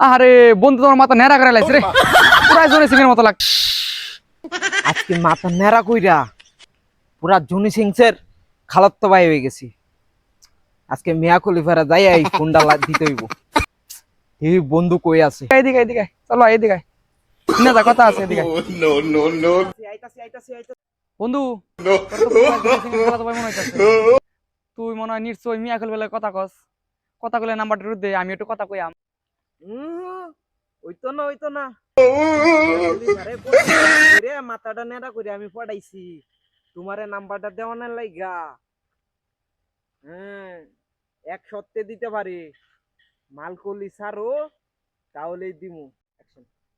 আরে বন্ধু তোমার মাথা নেড়া করে লাইছে রে। পুরাই জনে সিংহের মতো লাগ আজকে মাথা নেড়া কইরা পুরা জনি সিংসের খালাত্ত ভাই হয়ে গেছি। আজকে মিয়া খলিফারা যাই এই ফোনটা লা- দিতে হইব। এই বন্ধু কই আছে? এদিকে এদিকে চলো এদিকে। না যা কথা আছে এদিকে। বন্ধু জনি সিংহের খালাতো মনে তুই মনে হয় নিশ্চয় মিয়া খেলবে কথা কস। কথা কইলে নাম্বারটা দে আমি একটু কথা কইয়াম উম, ওইতো না ওইতো না। মাথাটা নেড়া করে আমি পড়াইছি। তোমারে নাম্বারটা দেওয়ানোর লাইগা। হ্যাঁ এক সপ্তাহে দিতে পারি। মালকলি সারো, তাহলেই দিমু.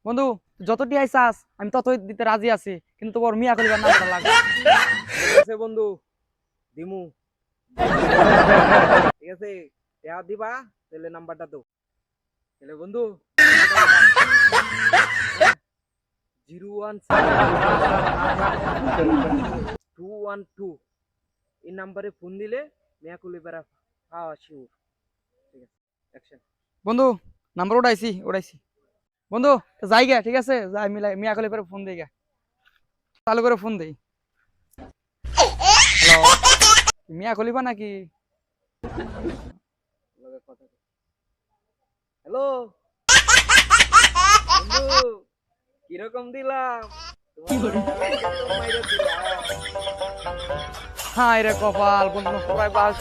বন্ধু, যতটি আইসাস আমি ততই দিতে রাজি আছি, কিন্তু তোর মিয়া খেলবার নাম্বারটা লাগে ঠিক আছে বন্ধু, দিমু। ঠিক আছে, দেয়া দিবা, তাহলে নাম্বারটা দাও তাহলে বন্ধু। Zero one two one two. এই নাম্বারে ফোন দিলে মেয়াকুলি বেড়া পাওয়া শিওর। ঠিক আছে অ্যাকশন বন্ধু নাম্বার উঠাইছি উঠাইছি। বন্ধু যাই গে ঠিক আছে? যাই মিলাই মিয়া কলে করে ফোন দিই গে চালু করে ফোন দেই। হ্যালো মিয়া খলিফা নাকি? হ্যালো? বন্ধু কীরকম দিলাম? হ্যাঁ রে কপাল বন্ধু সবাই বাস